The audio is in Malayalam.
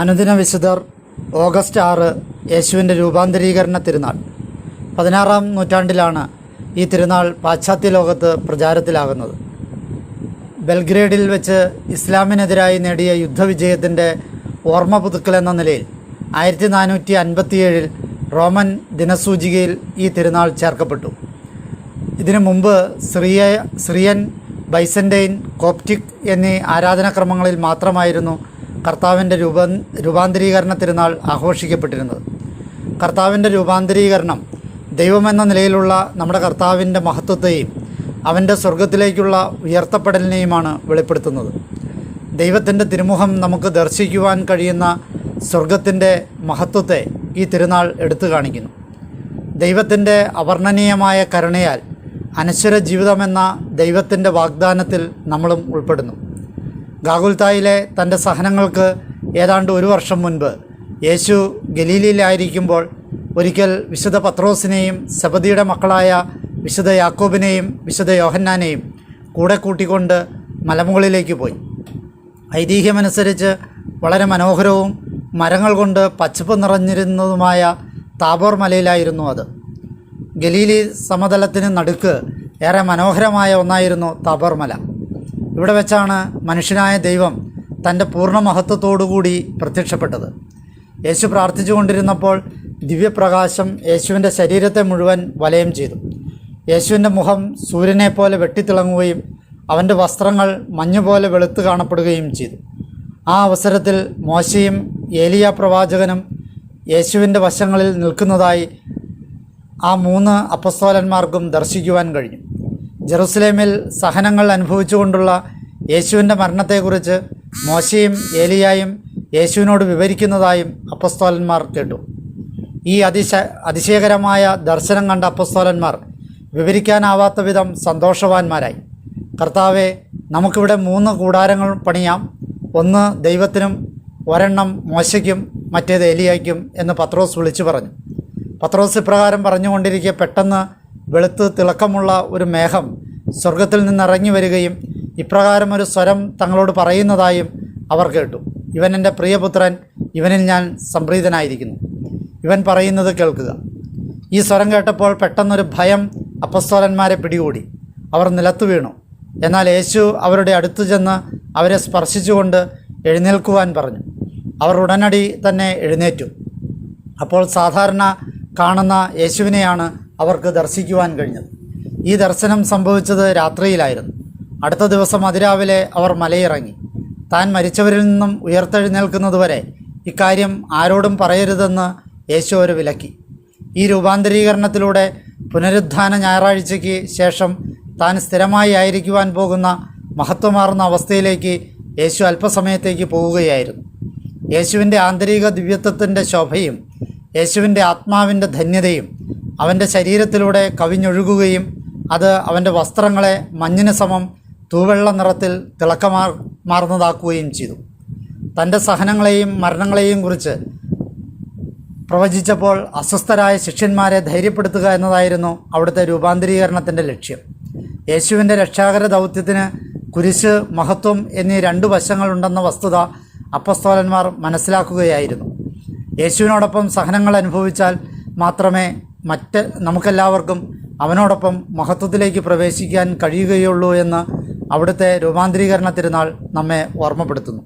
അനുദിന വിശുദ്ധർ ഓഗസ്റ്റ് ആറ് യേശുവിന്റെ രൂപാന്തരീകരണ തിരുനാൾ. പതിനാറാം നൂറ്റാണ്ടിലാണ് ഈ തിരുനാൾ പാശ്ചാത്യ ലോകത്ത് പ്രചാരത്തിലാകുന്നത്. ബെൽഗ്രേഡിൽ വെച്ച് ഇസ്ലാമിനെതിരായി നേടിയ യുദ്ധവിജയത്തിന്റെ ഓർമ്മ പുതുക്കൽ എന്ന നിലയിൽ ആയിരത്തി നാനൂറ്റി അൻപത്തിയേഴിൽ റോമൻ ദിനസൂചികയിൽ ഈ തിരുനാൾ ചേർക്കപ്പെട്ടു. ഇതിനു മുമ്പ് സിറിയ സിറിയൻ ബൈസന്റൈൻ കോപ്റ്റിക് എന്നീ ആരാധനാക്രമങ്ങളിൽ മാത്രമായിരുന്നു കർത്താവിന്റെ രൂപ രൂപാന്തരീകരണ തിരുനാൾ ആഘോഷിക്കപ്പെട്ടിരുന്നത്. കർത്താവിന്റെ രൂപാന്തരീകരണം ദൈവമെന്ന നിലയിലുള്ള നമ്മുടെ കർത്താവിന്റെ മഹത്വത്തെയും അവന്റെ സ്വർഗത്തിലേക്കുള്ള ഉയർത്തപ്പെടലിനെയുമാണ് വെളിപ്പെടുത്തുന്നത്. ദൈവത്തിന്റെ തിരുമുഖം നമുക്ക് ദർശിക്കുവാൻ കഴിയുന്ന സ്വർഗത്തിന്റെ മഹത്വത്തെ ഈ തിരുനാൾ എടുത്തു കാണിക്കുന്നു. ദൈവത്തിന്റെ അവർണനീയമായ കരുണയാൽ അനശ്വര ജീവിതമെന്ന ദൈവത്തിന്റെ വാഗ്ദാനത്തിൽ നമ്മളും ഉൾപ്പെടുന്നു. ഗാഗുൽത്തായിലെ തന്റെ സഹനങ്ങൾക്ക് ഏതാണ്ട് ഒരു വർഷം മുൻപ് യേശു ഗലീലിയിലായിരിക്കുമ്പോൾ ഒരിക്കൽ വിശുദ്ധ പത്രോസിനെയും സബദിയുടെ മക്കളായ വിശുദ്ധ യാക്കോബിനെയും വിശുദ്ധ യോഹന്നാനെയും കൂടെ കൂട്ടിക്കൊണ്ട് മലമുകളിലേക്ക് പോയി. ഐതിഹ്യമനുസരിച്ച് വളരെ മനോഹരവും മരങ്ങൾ കൊണ്ട് പച്ചപ്പ് നിറഞ്ഞിരുന്നതുമായ താബോർ മലയിലായിരുന്നു അത്. ഗലീലി സമതലത്തിന് നടുക്ക് ഏറെ മനോഹരമായ ഒന്നായിരുന്നു താബോർ മല. ഇവിടെ വെച്ചാണ് മനുഷ്യനായ ദൈവം തന്റെ പൂർണ മഹത്വത്തോടുകൂടി പ്രത്യക്ഷപ്പെട്ടത്. യേശു പ്രാർത്ഥിച്ചുകൊണ്ടിരുന്നപ്പോൾ ദിവ്യപ്രകാശം യേശുവിന്റെ ശരീരത്തെ മുഴുവൻ വലയം ചെയ്തു. യേശുവിന്റെ മുഖം സൂര്യനെ പോലെ വെട്ടിത്തിളങ്ങുകയും അവന്റെ വസ്ത്രങ്ങൾ മഞ്ഞുപോലെ വെളുത്തു കാണപ്പെടുകയും ചെയ്തു. ആ അവസരത്തിൽ മോശയും ഏലിയ പ്രവാചകനും യേശുവിന്റെ വശങ്ങളിൽ നിൽക്കുന്നതായി ആ മൂന്ന് അപ്പസ്തോലന്മാർക്കും ദർശിക്കുവാൻ കഴിഞ്ഞു. ജെറുസലേമിൽ സഹനങ്ങൾ അനുഭവിച്ചുകൊണ്ടുള്ള യേശുവിന്റെ മരണത്തെക്കുറിച്ച് മോശയും ഏലിയായും യേശുവിനോട് വിവരിക്കുന്നതായും അപ്പസ്തോലന്മാർ കേട്ടു. ഈ അതിശ അതിശയകരമായ ദർശനം കണ്ട അപ്പസ്തോലന്മാർ വിവരിക്കാനാവാത്ത വിധം സന്തോഷവാന്മാരായി. കർത്താവെ നമുക്കിവിടെ മൂന്ന് കൂടാരങ്ങൾ പണിയാം. ഒന്ന് ദൈവത്തിനും ഒരെണ്ണം മോശയ്ക്കും മറ്റേത് ഏലിയായ്ക്കും എന്ന് പത്രോസ് വിളിച്ചു പറഞ്ഞു. പത്രോസ് ഇപ്രകാരം പറഞ്ഞുകൊണ്ടിരിക്കെ പെട്ടെന്ന് വെളുത്ത് തിളക്കമുള്ള ഒരു മേഘം സ്വർഗത്തിൽ നിന്നിറങ്ങി വരികയും ഇപ്രകാരം ഒരു സ്വരം തങ്ങളോട് പറയുന്നതായും അവർ കേട്ടു. ഇവൻ എന്റെ പ്രിയപുത്രൻ ഇവനിൽ ഞാൻ സംപ്രീതനായിരിക്കുന്നു. ഇവൻ പറയുന്നത് കേൾക്കുക. ഈ സ്വരം കേട്ടപ്പോൾ പെട്ടെന്നൊരു ഭയം അപ്പസ്തോലന്മാരെ പിടികൂടി. അവർ നിലത്തു വീണു. എന്നാൽ യേശു അവരുടെ അടുത്തു ചെന്ന് അവരെ സ്പർശിച്ചുകൊണ്ട് എഴുന്നേൽക്കുവാൻ പറഞ്ഞു. അവർ ഉടനടി തന്നെ എഴുന്നേറ്റു. അപ്പോൾ സാധാരണ കാണുന്ന യേശുവിനെയാണ് അവർക്ക് ദർശിക്കുവാൻ കഴിഞ്ഞത്. ഈ ദർശനം സംഭവിച്ചത് രാത്രിയിലായിരുന്നു. അടുത്ത ദിവസം അതിരാവിലെ അവർ മലയിറങ്ങി. താൻ മരിച്ചവരിൽ നിന്നും ഉയർത്തെഴുന്നേൽക്കുന്നതുവരെ ഇക്കാര്യം ആരോടും പറയരുതെന്ന് യേശു ഒരു വിലക്കി. ഈ രൂപാന്തരീകരണത്തിലൂടെ പുനരുദ്ധാന ഞായറാഴ്ചയ്ക്ക് ശേഷം താൻ സ്ഥിരമായി ആയിരിക്കുവാൻ പോകുന്ന മഹത്വമാർന്ന അവസ്ഥയിലേക്ക് യേശു അല്പസമയത്തേക്ക് പോവുകയായിരുന്നു യേശുവിന്റെ ആന്തരിക ദിവ്യത്വത്തിന്റെ ശോഭയും യേശുവിന്റെ ആത്മാവിന്റെ ധന്യതയും അവന്റെ ശരീരത്തിലൂടെ കവിഞ്ഞൊഴുകുകയും അത് അവന്റെ വസ്ത്രങ്ങളെ മഞ്ഞിന് സമം തൂവെള്ള നിറത്തിൽ തിളക്കമാർ മാർന്നതാക്കുകയും ചെയ്തു. തന്റെ സഹനങ്ങളെയും മരണങ്ങളെയും കുറിച്ച് പ്രവചിച്ചപ്പോൾ അസ്വസ്ഥരായ ശിഷ്യന്മാരെ ധൈര്യപ്പെടുത്തുക എന്നതായിരുന്നു അവിടുത്തെ രൂപാന്തരീകരണത്തിന്റെ ലക്ഷ്യം. യേശുവിന്റെ രക്ഷാകര ദൗത്യത്തിന് കുരിശ് മഹത്വം എന്നീ രണ്ട് വശങ്ങളുണ്ടെന്ന വസ്തുത അപ്പസ്തോലന്മാർ മനസ്സിലാക്കുകയായിരുന്നു. യേശുവിനോടൊപ്പം സഹനങ്ങൾ അനുഭവിച്ചാൽ മാത്രമേ മറ്റ് നമുക്കെല്ലാവർക്കും അവനോടൊപ്പം മഹത്വത്തിലേക്ക് പ്രവേശിക്കാൻ കഴിയുകയുള്ളൂ എന്ന് അവിടുത്തെ രൂപാന്തരീകരണ തിരുനാൾ നമ്മെ ഓർമ്മപ്പെടുത്തുന്നു.